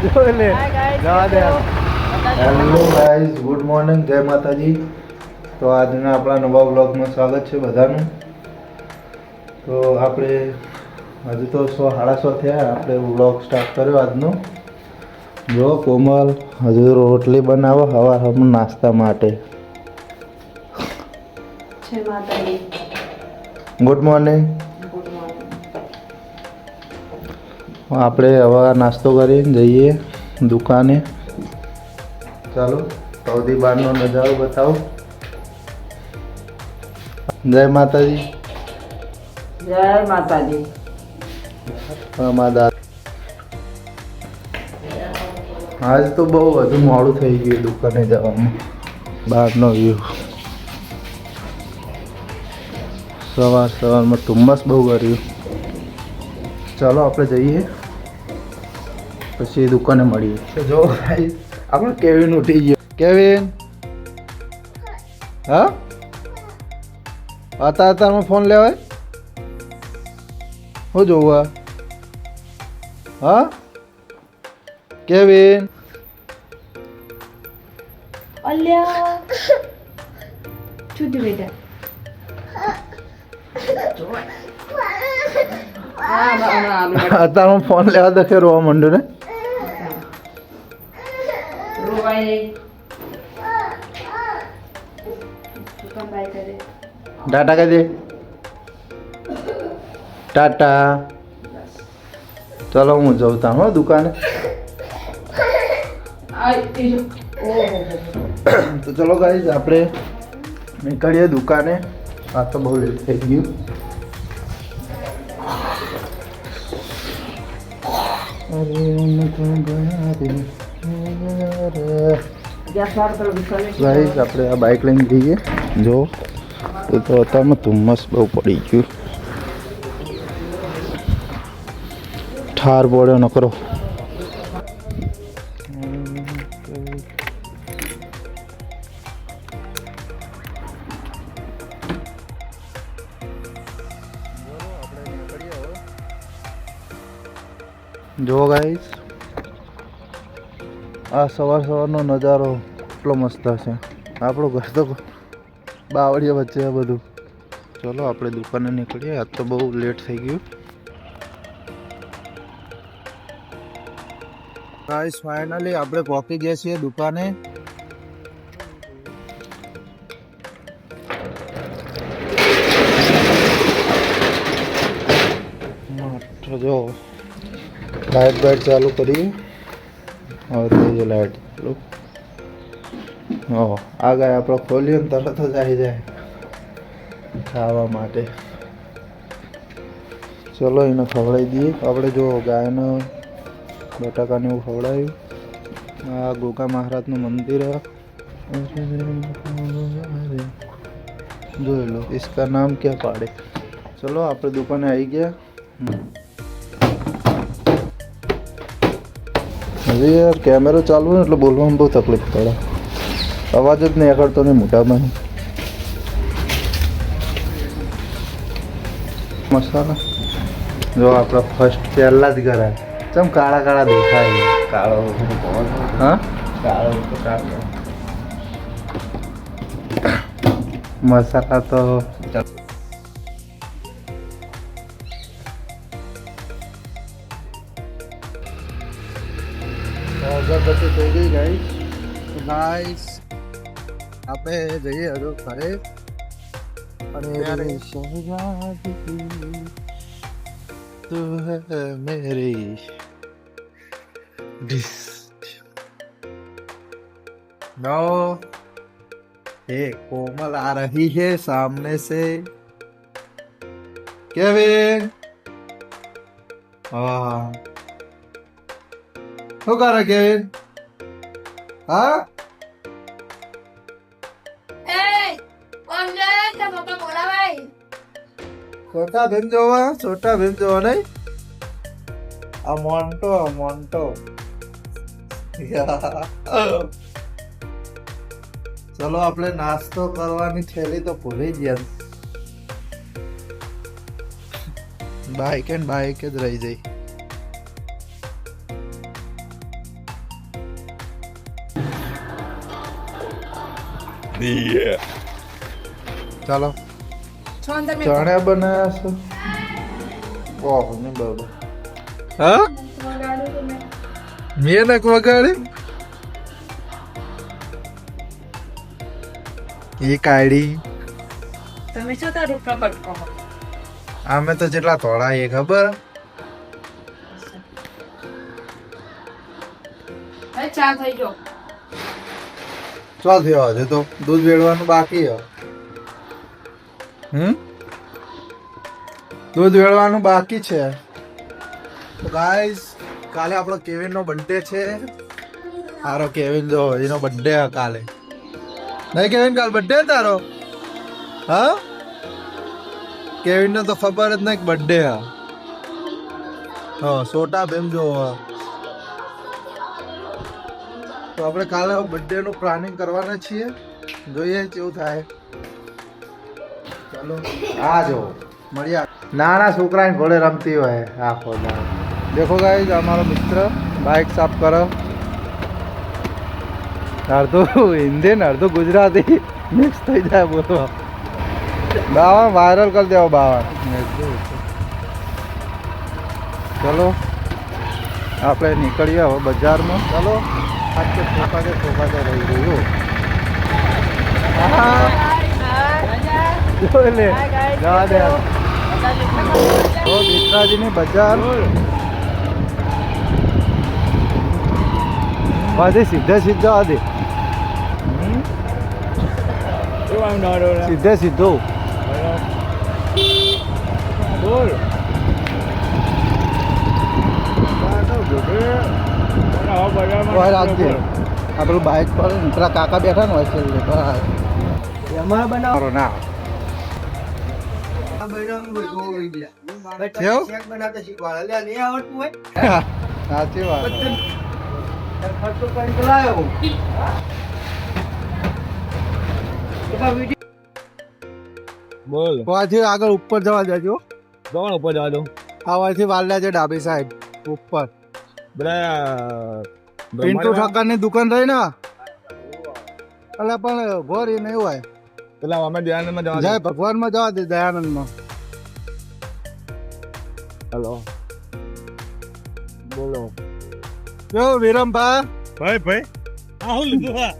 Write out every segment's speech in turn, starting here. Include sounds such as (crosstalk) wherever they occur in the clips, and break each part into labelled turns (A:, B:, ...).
A: Hello guys good morning જય માતાજી. તો આજના આપણા નવા બ્લોગમાં સ્વાગત છે બધાનું. તો આપણે હજુ તો સો સાડા સો થયા આપણે બ્લોગ સ્ટાર્ટ કર્યો આજનો. જો કોમલ હજુ રોટલી બનાવો હવાર હમ નાસ્તા માટે.
B: છે માતાજી.
A: ગુડ મોર્નિંગ આપણે હવે નાસ્તો કરીને જઈએ દુકાને. ચાલો સૌથી બહારનો નજારો બતાવો. જય માતાજી.
B: જય માતાજી.
A: અમારા આજ તો બહુ વધુ મોડું થઈ ગયું દુકાને જવામાં. બહારનો વ્યૂ સવાર સવારમાં ધુમ્મસ બહુ કર્યું. ચાલો આપણે જઈએ. પછી દુકાને મળીએ. તો જો ભાઈ આપણે કેવિન ઉઠી ગયો. કેવિન? હા? હતા અત્યારમાં ફોન લેવાય? શું જોવા હા? કેવિન?
B: અલ્યા. છૂટી બેટા હા, હા,
A: ફોન લેવા દખે રોવા માંડ્યો ને. ટાટા કહી દે. ટાટા. ચલો હું જઉં તા હો દુકાને. તો ચલો ગાઈઝ આપણે નીકળીએ દુકાને. આ તો બહુ લેટ થઈ ગયું. ગાઈઝ આપણે આ બાઇક લઈને જઈએ. જો, એ તો અત્યારમાં ધુમ્મસ બહુ પડી ગયું. ઠાર પડ્યો નકરો. જો ગાઈસ આ સવાર સવારનો નજારો એટલો મસ્ત છે આપણું ઘર તો બાવળીએ વચ્ચે બધું. ચલો આપણે દુકાને નીકળીએ, આજ તો બહુ લેટ થઈ ગયું. ગાઈસ ફાઇનલી આપણે પહોંચી ગયા છીએ દુકાને. જો. લાઇટ બાઇટ ચાલુ કરી. હવે થઈ ગયું લાઇટ ચાલુ. ઓહ આ ગાય આપણે ખોલીએ ને તરત જ આવી જાય. ખાવા માટે. ચલો એને ખવડાવી દઈએ. આપણે જો ગાયનો બટાકાને એવું ખવડાવ્યું. આ ગોકા મહારાજનું મંદિર જોઈ લો, ઇસકા નામ ક્યાં પાડે. ચલો, આપણે દુકાને આવી ગયા. હજી યાર કેમેરો ચાલુ ને એટલે બોલવામાં બહુ તકલીફ પડે. અવાજ જ નહીં આગળતો નહીં મોટામાં મસાલા. જો આપણા ફર્સ્ટ પહેલાં જ ઘરે. ચમ કાળા કાળા દેખાય કાળો હા? કાળો કાળો. મસાલા તો અગરબત્તી થઈ ગઈ ગાઈસ ગાઈસ આપણે જઈએ હજુ ઘરે અને શહજાદી તું હૈ મેરી ડિસ नो हे कोमल आ रही है सामने से केविन हाँ શું કરે કેવિન હા છોટા ભીમ જોવા છોટા ભીમ જોવા નહીં? આ મોન્ટો મોન્ટો. ચલો આપણે નાસ્તો કરવાની થેલી તો ભૂલી ગયા. બાઈક એન્ડ બાઈક જ રહી જઈ ચાલો.
B: છો અંદર મેં
A: ચણા બનાવ્યા છે. ઓહ ને બરોબર. હા?
B: મેં
A: મેં નક વગાડી એ કાઢી.
B: તમે છો તારું પ્રકટ કહો.
A: અમે તો જેટલા થોડા એ ખબર?
B: ચા થઈ ગયો.
A: ચાલ થયો? હજુ તો દૂધ વેળવાનું બાકી હમ? દૂધ વેળવાનું બાકી છે. તો કાલે આપણો કેવિન નો બર્થડે છે. તારો કેવિન જો, એનો બર્થડે હે કાલે. નહીં કેવિન, કાલ બર્થડે તારો? હા? કેવિન ને તો ખબર જ નહીં બર્થડે હા, સોટા ભીમ જો તો આપણે કાલે બર્થડે નું પ્લાનિંગ કરવાના છીએ. જોઈએ કેવું થાય. ચાલો. આ જો મળ્યા નાના છોકરાને ઘોડે રમતી હોય આખો દાડો દેખો ગાઈસ અમારો મિત્ર બાઇક સાફ કરો. અડધું હિન્દી ને અડધું ગુજરાતી. મિક્સ થઈ જાય બોલો. બાવન વાયરલ કરી દેવો બાવન ચલો. આપણે નીકળીએ હવે બજારમાં. ચલો. આજે ઠોકાતે ઠોકાતે રહી ગયું જોલે જવા દે તો મિત્રાજીની બજાર વાદે સીધા સીધા આદે સીધે સીધો બોલ ઓય રાખજે આ પેલું બાઇક પર પેલા કાકા બેઠા ને હોય છે એમાં બનાવો ના. (laughs) સાચી વાત.
C: બોલ.
A: પછી આગળ ઉપર જવા દેજો.
C: ઉપર જવા દઉં?
A: આવાથી વાલ્યા છે ડાબી સાઈડ ઉપર.
C: બધા
A: પિન્ટુ ઠાકરની દુકાન રહી ને? એટલે પણ એ નહીં હોય.
C: પેલા અમે ધ્યાનમાં જવા
A: જય ભગવાનમાં જવા દે દયાનંદમાં
C: હેલો. બોલો.
A: કેવું વિરમભા
C: ભાઈ ભાઈ. આ હું લીધું હા.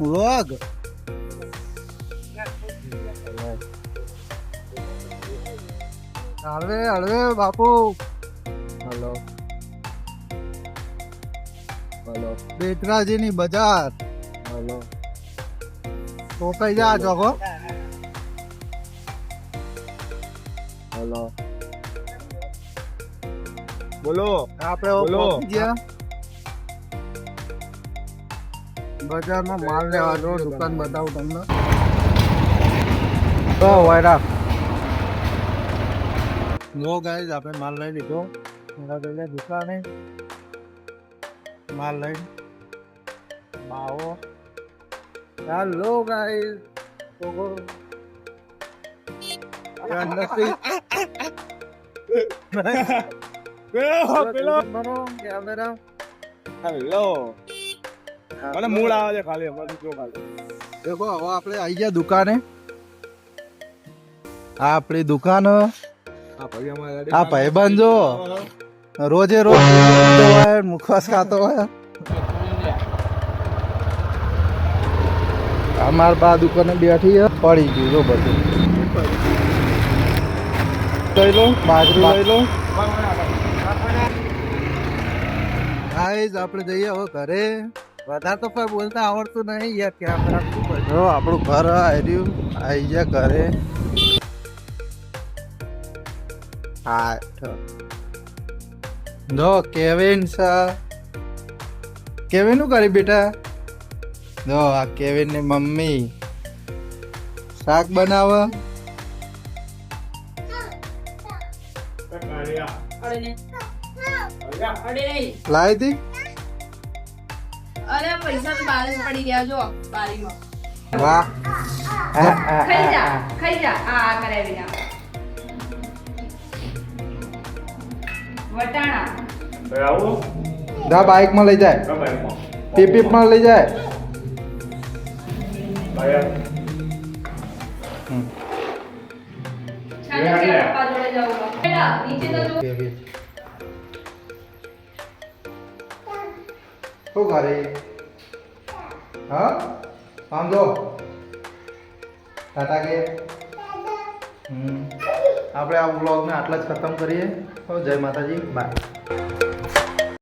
A: રોગ હળવે હળવે બાપુ.
C: હલો. હલો.
A: બેટરાજી ની બજાર.
C: હલો.
A: તો કઈ જા ચોકો
C: હલો. બોલો.
A: આપણે
C: બોલો.
A: બજારમાં માલ લેવા જો દુકાન બતાવું તમને. તો વાયરા નો ગાઈઝ આપણે માલ લઈ લીધો. દુકાને માલ લઈ આવો હેલો
C: હેલો. મને મૂળ આવે છે ખાલી અમારે જો ખાલી
A: દેખો હવે આપણે આવી ગયા દુકાને. આ આપણી દુકાન.
C: આ ભાઈ અમારે
A: આ ભાઈબંધ જો રોજે રોજ ખાતો હોય મુખવાસ ખાતો હોય અમાર બા દુકાને બેઠી છે પડી ગયું જો બધું લઈ લો બાજરી લઈ લો ગાઈઝ આપણે જઈએ હવે ઘરે વધારે તો કોઈ બોલતા આવડતું નહીં યાર કેમેરા જો આપણું ઘર આવ્યું આવી ગયા ઘરે આઠ જો કેવિન સા કેવિન કરી બેટા જો આ કેવિનની મમ્મી શાક બનાવે લાવી દી
B: અરે પૈસા તો બહાર પડી ગયા જો બારીમાં.
A: વાહ.
B: ખાઈ જા ખાઈ જા. આ આ કરાવી ના bertanya, dari aku, dari bike
A: malah aja, dari bike, malah aja, dari, hmmm, chandelier, apa. આપણે આ વ્લોગને આટલા જ ખતમ કરીએ. જય માતાજી. બાય